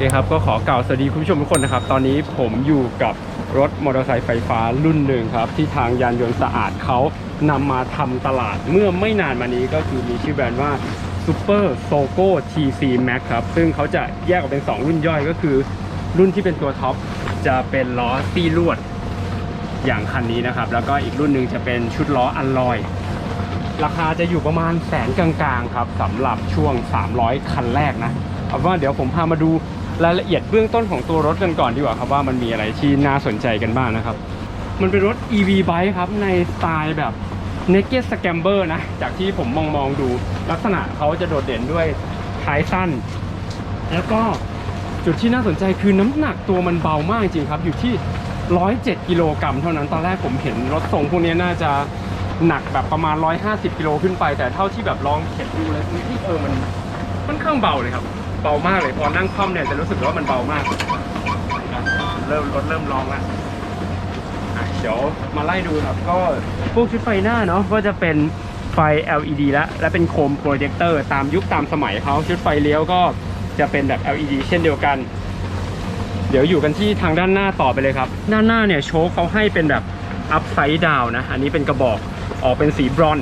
คครับก็ขอกล่าวสวัสดีคุณผู้ชมทุกคนนะครับ ตอนนี้ผมอยู่กับรถมอเตอร์ไซค์ไฟฟ้ารุ่นหนึ่งครับ ที่ทางยานยนต์สะอาดเขานำมาทำตลาดเมื่อไม่นานมานี้ก็คือมีชื่อแบรนด์ว่า Super Sogo TC Max ครับ ซึ่งเขาจะแยกออกเป็น 2 รุ่นย่อยก็คือ รุ่นที่เป็นตัวท็อปจะเป็นล้อซี่ลวดอย่างคันนี้นะครับ แล้วก็อีกรุ่นหนึ่งจะเป็นชุดล้ออัลลอย ราคาจะอยู่ประมาณแสนกลางๆครับสำหรับช่วง 300 คันแรกนะเอาว่าเดี๋ยวผมพามาดู รายละเอียดเบื้องต้นของตัวรถกันก่อนดีกว่าครับว่ามันมีอะไรที่น่าสนใจกันบ้างนะครับ มันเป็นรถ EV bike ครับในสไตล์แบบ naked scamper นะ จากที่ผมมองมองดูลักษณะเขาจะโดดเด่นด้วยท้ายสั้น แล้วก็จุดที่น่าสนใจคือน้ำหนักตัวมันเบามากจริงครับอยู่ที่ 107 กิโลกรัมเท่านั้นตอนแรกผมเห็นรถทรงพวกนี้น่าจะหนักแบบประมาณ 150 กิโลขึ้นไป แต่เท่าที่แบบลองเข็นดูแล้วที่เออมันค่อนข้างเบาเลยครับ เบามากเลยพอนั่งคล่อมเนี่ยจะรู้สึกว่ามันเบามาก เริ่มรถเริ่มร้องแล้วอะเดี๋ยวมาไล่ดูครับ ก็พวกชุดไฟหน้าเนาะก็จะเป็นไฟ LED แล้วและเป็นโคมโปรเจคเตอร์ตามยุคตามสมัยเขาชุดไฟเลี้ยวก็จะเป็นแบบ LED เช่นเดียวกัน เดี๋ยวอยู่กันที่ทางด้านหน้าต่อไปเลยครับ ด้านหน้าเนี่ยโชคเขาให้เป็นแบบอัพไซด์ดาวนะ อันนี้เป็นกระบอกออกเป็นสีบรอน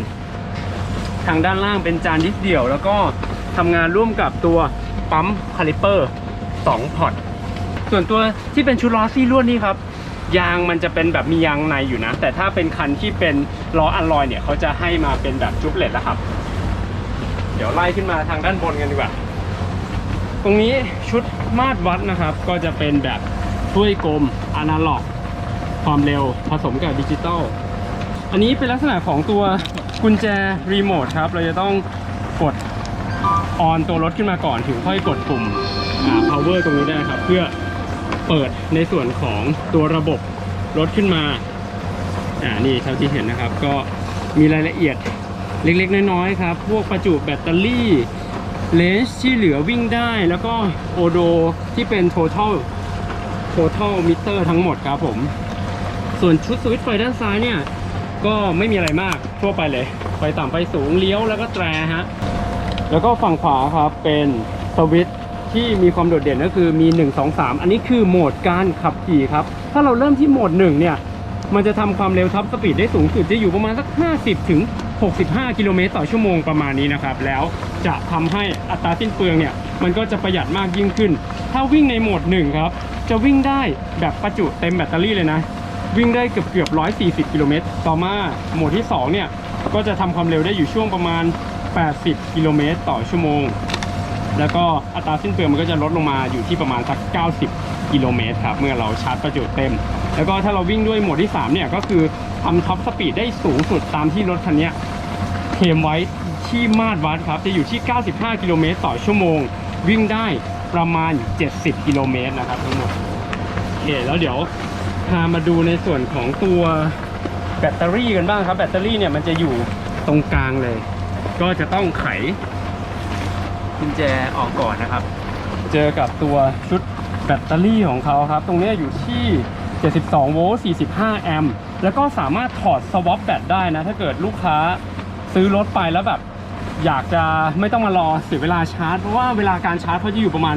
ทางด้านล่างเป็นจานดิสเดี่ยว แล้วก็ทำงานร่วมกับตัว ปั๊มคาลิเปอร์2พอร์ตส่วนตัวที่เป็นชุดล้อซี่ลวดนี่ครับยางมันจะเป็นแบบมียางในอยู่นะ แต่ถ้าเป็นคันที่เป็นล้ออัลลอยเนี่ยเขาจะให้มาเป็นแบบจุบเลตแล้วครับ เดี๋ยวไล่ขึ้นมาทางด้านบนกันดีกว่า ตรงนี้ชุดมาตรวัดนะครับ ก็จะเป็นแบบถ้วยกลมอนาล็อก ความเร็วผสมกับดิจิตอลอันนี้เป็นลักษณะของตัวกุญแจรีโมทครับ เราจะต้องกด ออนตัวรถขึ้นมาก่อนถึงค่อยกดปุ่ม power ตรงนี้ได้ครับ เพื่อเปิดในส่วนของตัวระบบรถขึ้นมาอ่านี่เท่าที่เห็นนะครับ ก็มีรายละเอียดเล็กๆ น้อยๆครับ พวกประจุแบตเตอรี่เลนส์ที่เหลือวิ่งได้ แล้วก็โอโดที่เป็น total total meter ทั้งหมดครับผม ส่วนชุดสวิตช์ไฟด้านซ้ายเนี่ย ก็ไม่มีอะไรมากทั่วไปเลย ไฟต่ำไฟสูงเลี้ยวแล้วก็แตรฮะ แล้วก็ฝั่งขวาครับเป็นสวิตที่มีความโดดเด่นก็คือมี 1 2 3 อันนี้คือโหมดการขับขี่ครับ ถ้าเราเริ่มที่โหมด 1 เนี่ย มันจะทำความเร็วท็อปสปีดได้สูงสุดจะอยู่ประมาณสัก 50 ถึง 65 กิโลเมตรต่อชั่วโมงประมาณนี้นะครับ แล้วจะทำให้อัตราสิ้นเปลืองเนี่ย มันก็จะประหยัดมากยิ่งขึ้น ถ้าวิ่งในโหมด 1 ครับ จะวิ่งได้แบบประจุเต็มแบตเตอรี่เลยนะ วิ่งได้เกือบเกือบ140 กิโลเมตร ต่อมาโหมดที่ 2 เนี่ย ก็จะทำความเร็วได้อยู่ช่วงประมาณ 80 กิโลเมตรต่อชั่วโมง แล้วก็อัตราสิ้นเปลืองมันก็จะลดลงมาอยู่ที่ประมาณสัก 90 กิโลเมตรครับ เมื่อเราชาร์จประจุเต็ม แล้วก็ถ้าเราวิ่งด้วยโหมดที่ 3 เนี่ยก็คือทำท็อปสปีดได้สูงสุดตามที่รถคันนี้เคลมไว้ที่มาตรวัดครับจะอยู่ที่ 95 กิโลเมตรต่อชั่วโมง วิ่งได้ประมาณ 70 กิโลเมตรนะครับทั้งหมดโอเคแล้วเดี๋ยวพามาดูในส่วนของตัวแบตเตอรี่กันบ้างครับ แบตเตอรี่เนี่ยมันจะอยู่ตรงกลางเลย ก็จะต้องไขกุญแจออกก่อนนะครับ เจอกับตัวชุดแบตเตอรี่ของเขาครับ ตรงเนี้ยอยู่ที่ 72 โวลต์ 45 แอมป์ แล้วก็สามารถถอดสวอปแบตได้นะ ถ้าเกิดลูกค้าซื้อรถไปแล้วแบบ อยากจะไม่ต้องมารอเสียเวลาชาร์จ เพราะว่าเวลาการชาร์จเขาจะอยู่ประมาณ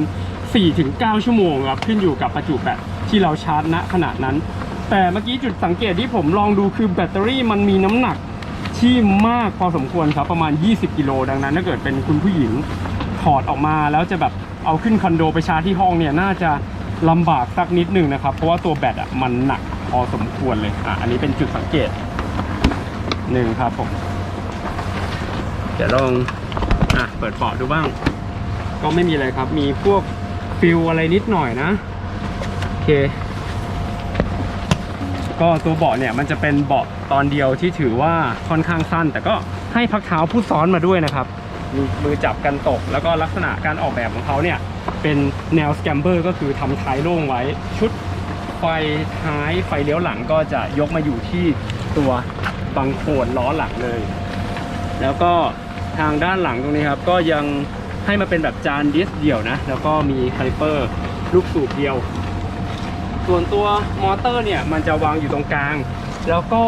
4-9 ชั่วโมงครับ ขึ้นอยู่กับประจุแบตที่เราชาร์จณขณะนั้น แต่เมื่อกี้จุดสังเกตที่ผมลองดูคือแบตเตอรี่มันมีน้ำหนัก ที่มากพอสมควรครับประมาณ 20 กิโลดังนั้น ถ้าเกิดเป็นคุณผู้หญิงถอดออกมาแล้วจะแบบเอาขึ้นคอนโดไปชาร์จที่ห้องเนี่ยน่าจะลำบากสักนิดหนึ่งนะครับ เพราะว่าตัวแบตอะมันหนักพอสมควรเลยอะอันนี้เป็นจุดสังเกตหนึ่งครับผมเดี๋ยวลองอะเปิดเบาะดูบ้าง ก็ไม่มีอะไรครับ มีพวกฟิลอะไรนิดหน่อยนะ โอเค ก็ตัวเบาะเนี่ยมันจะเป็นเบาะตอนเดียวที่ถือว่าค่อนข้างสั้น แต่ก็ให้พักเท้าผู้ซ้อนมาด้วยนะครับมีมือจับกันตก แล้วก็ลักษณะการออกแบบของเขาเนี่ยเป็นแนวสแกมเบอร์ก็คือทำท้ายโล่งไว้ ชุดไฟท้ายไฟเลี้ยวหลังก็จะยกมาอยู่ที่ตัวบังโคนล้อหลังเลย แล้วก็ทางด้านหลังตรงนี้ครับก็ยังให้มาเป็นแบบจานดิสเดี่ยวนะ แล้วก็มีคาลิเปอร์ลูกสูบเดียว ส่วนตัวมอเตอร์เนี่ยมันจะวางอยู่ตรงกลาง แล้วก็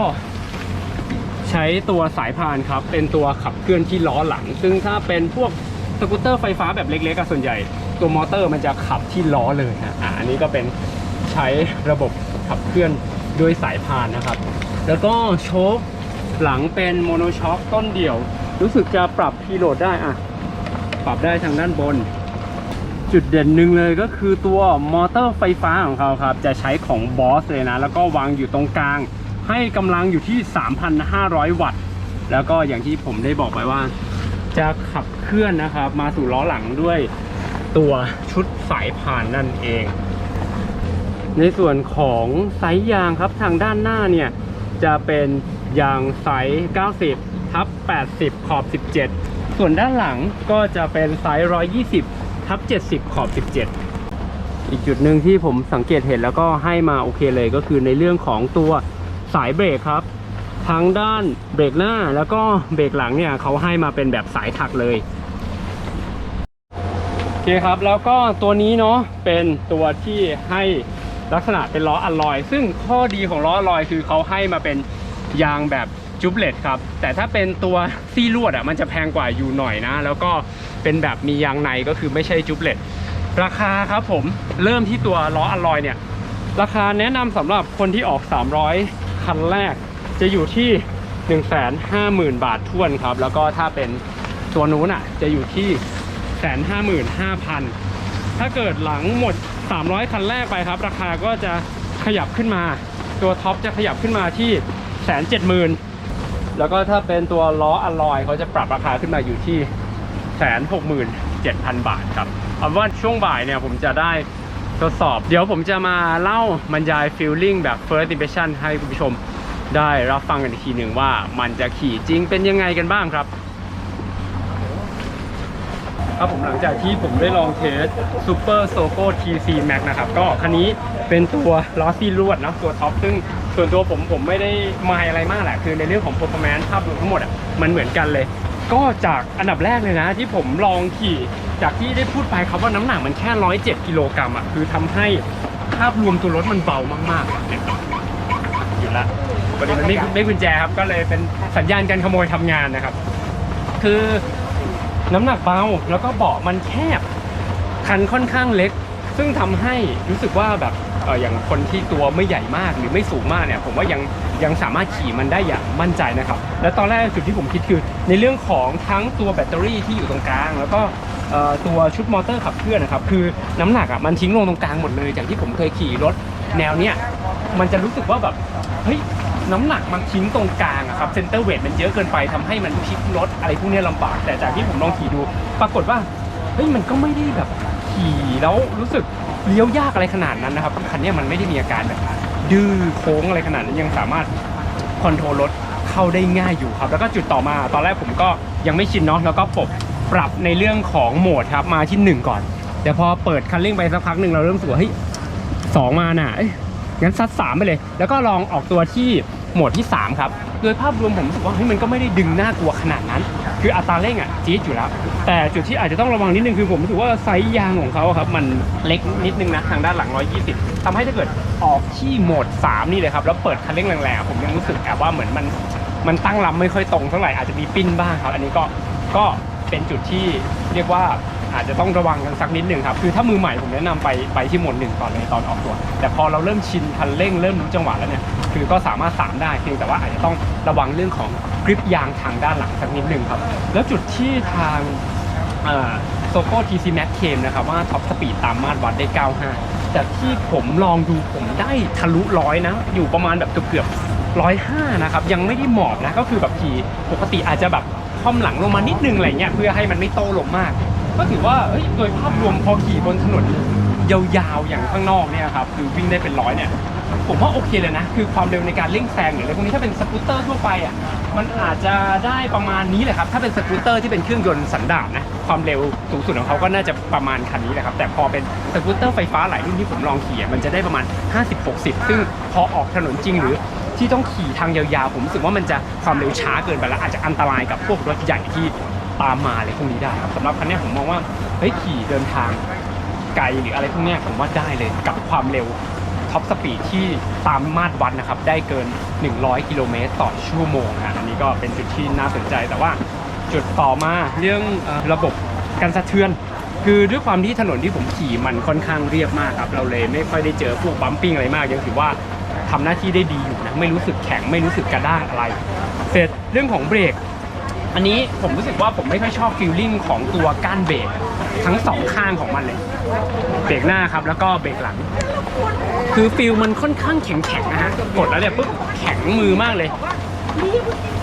ใช้ตัวสายพานครับ เป็นตัวขับเคลื่อนที่ล้อหลัง ซึ่งถ้าเป็นพวกสกูตเตอร์ไฟฟ้าแบบเล็กๆอะส่วนใหญ่ ตัวมอเตอร์มันจะขับที่ล้อเลยนะอะอันนี้ก็เป็นใช้ระบบขับเคลื่อนด้วยสายพานนะครับ แล้วก็โชคหลังเป็นโมโนช็อคต้นเดี่ยว รู้สึกจะปรับพีโหลดได้อะปรับได้ทางด้านบน จุดเด่นหนึ่งเลยก็คือตัวมอเตอร์ไฟฟ้าของเขาครับ จะใช้ของบอสเลยนะ แล้วก็วางอยู่ตรงกลาง ให้กำลังอยู่ที่ 3,500 วัตต์ แล้วก็อย่างที่ผมได้บอกไปว่า จะขับเคลื่อนนะครับ มาสู่ล้อหลังด้วยตัวชุดสายพานนั่นเอง ในส่วนของไซส์ยางครับทางด้านหน้าเนี่ย จะเป็นยางไซส์ 90 ทับ 80 ขอบ 17 ส่วนด้านหลังก็จะเป็นไซส์ 120 ทับ70 ขอบ 17 อีกจุดหนึ่งที่ผมสังเกตเห็นแล้วก็ให้มาโอเคเลยก็คือในเรื่องของตัวสายเบรกครับ ทั้งด้านเบรกหน้าแล้วก็เบรกหลังเนี่ยเขาให้มาเป็นแบบสายถักเลยโอเคครับแล้วก็ตัวนี้เนาะเป็นตัวที่ให้ลักษณะเป็นล้ออะลอย ซึ่งข้อดีของล้ออะลอยคือเขาให้มาเป็นยางแบบ จุบเลตครับ แต่ถ้าเป็นตัวซี่ลวดอะมันจะแพงกว่าอยู่หน่อยนะ แล้วก็เป็นแบบมียางในก็คือไม่ใช่จุบเลตราคาครับผมเริ่มที่ตัวล้ออะลอยเนี่ย ราคาแนะนำสำหรับคนที่ออก 300 คันแรก จะอยู่ที่ 150,000 บาททวนครับ แล้วก็ถ้าเป็นตัวนู้นอะจะอยู่ที่ 155,000 ถ้าเกิดหลังหมด 300 คันแรกไปครับ ราคาก็จะขยับขึ้นมา ตัวท็อปจะขยับขึ้นมาที่170,000 แล้วก็ถ้าเป็นตัวล้ออะลอยเขาจะปรับราคาขึ้นมาอยู่ที่แสนหกหมื่นเจ็ดพันบาทครับเอาว่าช่วงบ่ายเนี่ยผมจะได้ทดสอบ เดี๋ยวผมจะมาเล่าบรรยายฟีลลิ่งแบบ first impression ให้คุณผู้ชมได้รับฟังกันอีกทีหนึ่งว่ามันจะขี่จริงเป็นยังไงกันบ้างครับ ครับผมหลังจากที่ผมได้ลองเทส Super Soco TC Max นะครับ ก็คันนี้เป็นตัวล้อซีลวดนะตัวท็อปซึ่งส่วนตัวผมผมไม่ได้มายอะไรมากแหละ คือในเรื่องของ performance ภาพรวมทั้งหมดอะมันเหมือนกันเลย ก็จากอันดับแรกเลยนะ ที่ผมลองขี่จากที่ได้พูดไปครับว่าน้ำหนักมันแค่ 107 กิโลกรัมอะคือทำให้ภาพรวมตัวรถมันเบามากๆอะเนี่ยอยู่ละประเด็นมันไม่ไม่กุญแจครับก็เลยเป็นสัญญาณการขโมยทำงานนะครับ คือ น้ำหนักเบาแล้วก็เบาะมันแคบ คันค่อนข้างเล็ก ซึ่งทำให้รู้สึกว่าแบบเอออย่างคนที่ตัวไม่ใหญ่มากหรือไม่สูงมากเนี่ย ผมว่ายังยังสามารถขี่มันได้อย่างมั่นใจนะครับ และตอนแรกจุดที่ผมคิดคือ ในเรื่องของทั้งตัวแบตเตอรี่ที่อยู่ตรงกลาง แล้วก็ตัวชุดมอเตอร์ขับเคลื่อนนะครับ คือน้ำหนักอะมันทิ้งลงตรงกลางหมดเลย จากที่ผมเคยขี่รถแนวเนี้ยมันจะรู้สึกว่าแบบเฮ้ย น้ำหนักมันทิ้งตรงกลางอะครับเซนเตอร์เวทมันเยอะเกินไปทำให้มันพลิกรถอะไรพวกนี้ยลำบาก แต่จากที่ผมลองขี่ดู ปรากฏว่าเฮ้ยมันก็ไม่ได้แบบขี่แล้วรู้สึกเลี้ยวยากอะไรขนาดนั้นนะครับคันนี้มันไม่ได้มีอาการแบบดื้อโค้งอะไรขนาดนั้นยังสามารถคอนโทรลรถเข้าได้ง่ายอยู่ครับ แล้วก็จุดต่อมาตอนแรกผมก็ยังไม่ชินเนาะแล้วก็ปรับปรับในเรื่องของโหมดครับมาที่หนึ่งก่อน แต่พอเปิดคันเร่งไปสักพักหนึ่งเราเริ่มสึกว่าเฮ้ยสองมาน่ะเอ้ยงั้นซัดสามไปเลย แล้วก็ลองออกตัวที่ หมดที่ 3 ครับ โดยภาพรวมผมรู้สึกว่าเฮ้ยมันก็ไม่ได้ดึงน่ากลัวขนาดนั้น คืออัตราเร่งอะจี๊ดอยู่แล้ว แต่จุดที่อาจจะต้องระวังนิดนึงคือผมรู้สึกว่าไซส์ยางของเขาอะครับมันเล็กนิดนึงนะทางด้านหลัง 120ทำให้ถ้าเกิดออกที่โหมด 3 นี่เลยครับแล้วเปิดคันเร่งแรงๆผมยังรู้สึกแอบว่าเหมือนมันมันตั้งลำไม่ค่อยตรงเท่าไหร่อาจจะมีปิ้นบ้างครับ อันนี้ก็ก็เป็นจุดที่เรียกว่า อาจจะต้องระวังกันสักนิดหนึ่งครับคือถ้ามือใหม่ผมแนะนำไปไปที่หมดหนึ่งก่อนเลยตอนออกตัว แต่พอเราเริ่มชินคันเร่งเริ่มรู้จังหวะแล้วเนี่ยคือก็สามารถสามได้เพียงแต่ว่าอาจจะต้องระวังเรื่องของกริปยางทางด้านหลังสักนิดหนึ่งครับ แล้วจุดที่ทางโซโก้ทีซีแม็กเคมนะครับว่าท็อปสปีดตามมาตรวัดได้ 95 แต่ที่ผมลองดูผมได้ทะลุร้อยนะ อยู่ประมาณแบบเกือบร้อยห้านะครับยังไม่ได้หมอบนะก็คือแบบขี่ปกติอาจจะแบบค่อมหลังลงมานิดนึงอะไรเงี้ยเพื่อให้มันไม่โตลงมาก ก็ถือว่าเอ้ยโดยภาพรวมพอขี่บนถนนยาวๆอย่างข้างนอกเนี่ยครับคือวิ่งได้เป็นร้อยเนี่ยผมว่าโอเคเลยนะ คือความเร็วในการเร่งแซงหรืออะไรพวกนี้ถ้าเป็นสกูตเตอร์ทั่วไปอะมันอาจจะได้ประมาณนี้แหละครับ ถ้าเป็นสกูตเตอร์ที่เป็นเครื่องยนต์สันดาปนะความเร็วสูงสุดของเขาก็น่าจะประมาณคันนี้แหละครับ แต่พอเป็นสกูตเตอร์ไฟฟ้าหลายรุ่นที่ผมลองขี่มันจะได้ประมาณ 50-60 ซึ่งพอออกถนนจริงหรือที่ต้องขี่ทางยาวๆ ผมรู้สึกว่ามันจะความเร็วช้าเกินไปแล้วอาจจะอันตรายกับพวกรถใหญ่ที่ ตามมาอะไรพวกนี้ได้ครับสำหรับคันนี้ผมมองว่าเฮ้ยขี่เดินทางไกลหรืออะไรพวกนี้ผมว่าได้เลยกับความเร็วท็อปสปีดที่ตามมาตรวัดนะครับ ได้เกิน 100 กิโลเมตรต่อชั่วโมงนะอันนี้ก็เป็นจุดที่น่าสนใจ แต่ว่าจุดต่อมาเรื่องอระบบกันสะเทือน คือด้วยความที่ถนนที่ผมขี่มันค่อนข้างเรียบมากครับ เราเลยไม่ค่อยได้เจอพวกบัมปิ้งอะไรมากยังถือว่าทำหน้าที่ได้ดีอยู่นะไม่รู้สึกแข็งไม่รู้สึกกระด้างอะไร เสร็จเรื่องของเบรก อันนี้ผมรู้สึกว่าผมไม่ค่อยชอบฟีลลิ่งของตัวก้านเบรกทั้งสองข้างของมันเลย เบรกหน้าครับแล้วก็เบรกหลัง คือฟิลมันค่อนข้างแข็งๆนะฮะกดแล้วเนี่ยปุ๊บแข็งมือมากเลย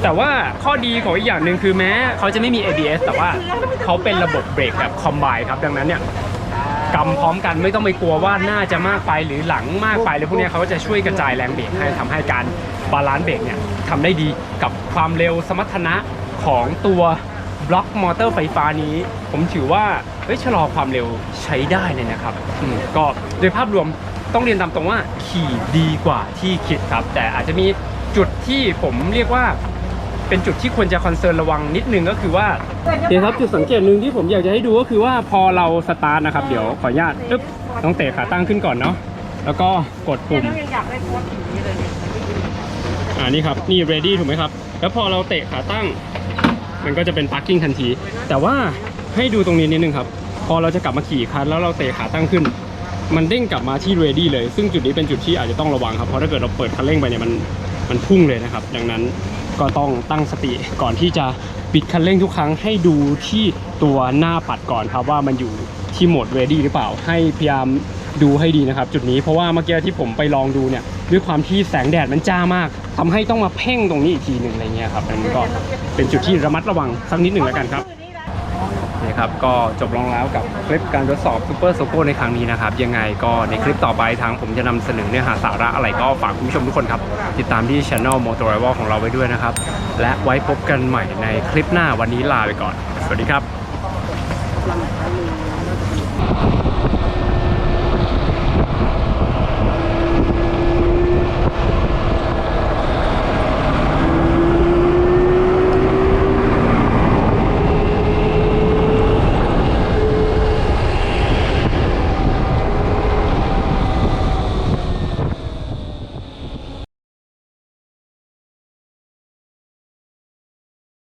แต่ว่าข้อดีของอีกอย่างหนึ่งคือแม้เขาจะไม่มี ABS แต่ว่าเขาเป็นระบบเบรกแบบคอมไบครับดังนั้นเนี่ยกำพร้อมกันไม่ต้องไปกลัวว่าหน้าจะมากไปหรือหลังมากไปเลยพวกนี้เขาก็จะช่วยกระจายแรงเบรกให้ทำให้การบาลานซ์เบรกเนี่ยทำได้ดีกับความเร็วสมรรถนะ ของตัวบล็อกมอเตอร์ไฟฟ้านี้ ผมถือว่าเฮ้ยชะลอความเร็วใช้ได้เลยนะครับอืมก็โดยภาพรวมต้องเรียนตามตรงว่าขี่ดีกว่าที่คิดครับ แต่อาจจะมีจุดที่ผมเรียกว่าเป็นจุดที่ควรจะคอนเซิร์นระวังนิดนึงก็คือว่าโอเคครับจุดสังเกตหนึ่งที่ผมอยากจะให้ดูก็คือว่าพอเราสตาร์ทนะครับเดี๋ยวขออนุญาตปึ๊บต้องเตะขาตั้งขึ้นก่อนเนาะแล้วก็กดปุ่มยังอยากได้โค้ดอย่างนี้เลยเนี่ยอ่านี่ครับนี่ ready ถูกไหมครับ แล้วพอเราเตะขาตั้ง มันก็จะเป็น parking ทันที แต่ว่าให้ดูตรงนี้นิดนึงครับ พอเราจะกลับมาขี่คันแล้วเราเตะขาตั้งขึ้น มันเด้งกลับมาที่ ready เลย ซึ่งจุดนี้เป็นจุดที่อาจจะต้องระวังครับ เพราะถ้าเกิดเราเปิดคันเร่งไปเนี่ยมันมันพุ่งเลยนะครับ ดังนั้นก็ต้องตั้งสติก่อนที่จะปิดคันเร่งทุกครั้งให้ดูที่ตัวหน้าปัดก่อนครับว่ามันอยู่ที่โหมด ready หรือเปล่า ให้พยายามดูให้ดีนะครับ จุดนี้เพราะว่าเมื่อกี้ที่ผมไปลองดูเนี่ยด้วยความที่แสงแดดมันจ้ามาก ทำให้ต้องมาเพ่งตรงนี้อีกทีหนึ่งอะไรเงี้ยครับอันนี้ก็เป็นจุดที่ระมัดระวังสักนิดหนึ่งแล้วกันครับนี่ครับก็จบลงแล้วกับคลิปการทดสอบซูเปอร์โซโก้ในครั้งนี้นะครับยังไงก็ในคลิปต่อไปทางผมจะนำเสนอเนื้อหาสาระอะไรก็ฝากคุณผู้ชมทุกคนครับ ติดตามที่ช anel Motor Rival ของเราไว้ด้วยนะครับ และไว้พบกันใหม่ในคลิปหน้าวันนี้ลาไปก่อน สวัสดีครับ